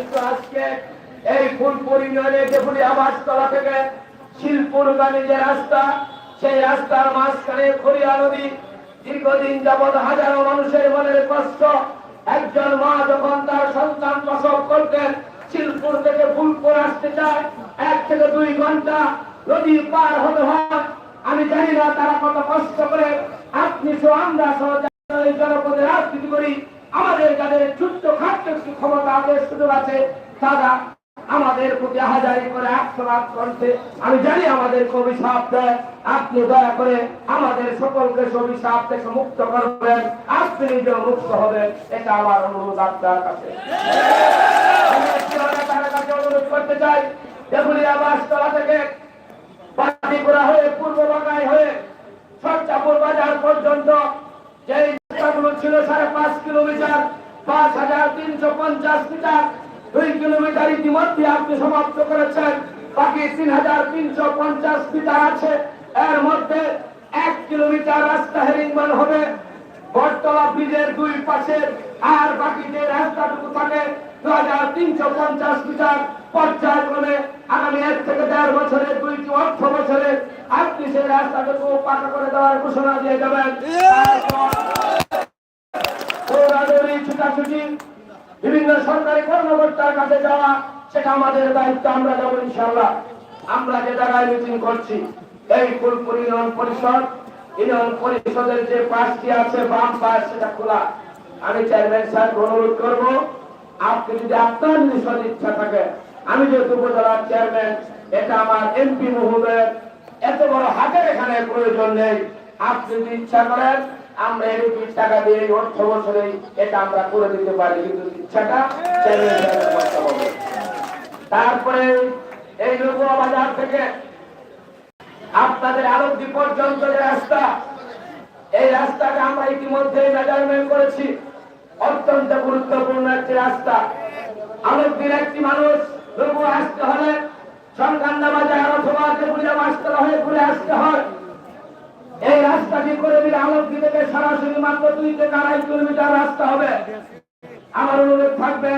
কিন্তু আজকে এই ফুলপুর ইউনিয়নের ডেপুটি আবাসতলা থেকে শিলপুরগামী যে রাস্তা, সেই রাস্তার মাঝখানে খরিয়া নদী, দীর্ঘদিন যাবৎ হাজারো মানুষের মনের কষ্ট। একজন মা যখন তার সন্তান প্রসব করতেন, শিলপুর থেকে ফুলপুর আসতে চায়, এক থেকে দুই ঘণ্টা নদী পার হতে হয়। আমি জানি না তারা কত কষ্ট করে আপনি সহ আমরা সহ জনপদে রাজনীতি করি, আমাদের যাদের একটু ক্ষমতা আছে সুযোগ আছে তারা আমাদের প্রতি হাজারি করে আক্রমণ করতে আমি জানি আমাদের অভিশাপ দেয়। আপনি দয়া করে আমাদের সকলকে সে অভিশাপ থেকে মুক্ত করবেন। আপনি নিজে মুক্ত হবেন। এটা আমার অনুরোধ আপনার কাছে। অনুরোধ করতে চাই। এগুলি আবাস তলা থেকে হয়ে, পূর্ব বাগাই হয়ে বাজার পর্যন্ত যে রাস্তাগুলো ছিল সাড়ে পাঁচ কিলোমিটার পাঁচ হাজার তিনশো পঞ্চাশ মিটার, দুই কিলোমিটার ইতিমধ্যে আপনি সমাপ্ত করেছেন। বাকি তিন হাজার তিনশো পঞ্চাশ মিটার আছে। এর মধ্যে এক কিলোমিটার রাস্তা হেরিংমান হবে। বটতলা ব্রিজের দুই পাশে আর বাকি যে রাস্তাটুকু থাকে, দু হাজার তিনশো পঞ্চাশ মিটার পর্যায়ক্রমে আগামী এক থেকে দেড় বছরের দুইটি অর্থ বছরে আপনি সেই রাস্তাটুকু পাকা করে দেওয়ার ঘোষণা দিয়ে যাবেন। ছুটাছুটি বিভিন্ন সরকারি কর্মকর্তার কাছে যাওয়া, সেটা আমাদের দায়িত্ব, আমরা যাব ইনশাল্লাহ আমরা যে জায়গায় মিটিং করছি, এই ফুলপুর ইউনিয়ন পরিষদ, ইউনিয়ন পরিষদের যে পাশটি আছে, বাম পাশ, সেটা খোলা। আমি চেয়ারম্যান সাহেব অনুরোধ করব, আপনি যদি আপনার যদি সদিচ্ছা থাকে, আমি যেহেতু উপজেলার চেয়ারম্যান এটা আমার এমপি মহোদয়ের, এত বড় হাতের এখানে প্রয়োজন নেই। আপনি যদি ইচ্ছা করেন আমরা এরকম টাকা দিয়ে অর্থ বছরে এটা আমরা করে দিতে পারি, কিন্তু ইচ্ছাটা তারপরে এই লোকুয়া বাজার থেকে আপনাদের আরব্দি পর্যন্ত যে রাস্তা, এই রাস্তাটা আমরা ইতিমধ্যে মেজারমেন্ট করেছি। অত্যন্ত গুরুত্বপূর্ণ একটি রাস্তা। আরব্দির একটি মানুষ লোকুয়া আসতে হলে সংকান্দা বাজার অথবা মাস্টার হয়ে ঘুরে আসতে হয়। এই রাস্তাটি করে দিলে আলমদি থেকে সরাসরি মাত্র দুই থেকে আড়াই কিলোমিটার রাস্তা হবে। আমার অনুরোধ থাকবে,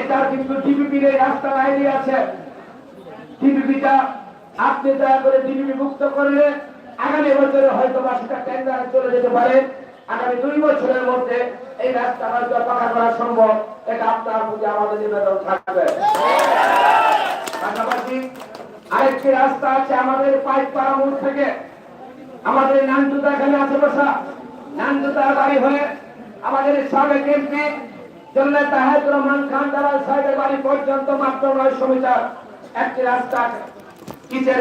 এটার কিন্তু ডিবিপির এই রাস্তা লাইনে আছে। ডিবিপিটা আপনি দয়া করে ডিবিপি মুক্ত করলে আগামী বছরে হয়তো বা সেটা টেন্ডারে চলে যেতে পারে। আগামী দুই বছরের মধ্যে এই রাস্তা হয়তো পাকা করা সম্ভব। এটা আপনার প্রতি আমাদের নিবেদন থাকবে। পাশাপাশি আরেকটি রাস্তা আছে আমাদের পাইপ পাড়ামুর থেকে। আমাদের নান্দুদা এখানে আছে বসা। নান্দুদার বাড়ি হয়ে আমাদের সাবেক এমপি জন্য তাহেদুর রহমান খান দালাল সাহেবের বাড়ি পর্যন্ত মাত্র নয়শো মিটার। একটি রাস্তা, কিসের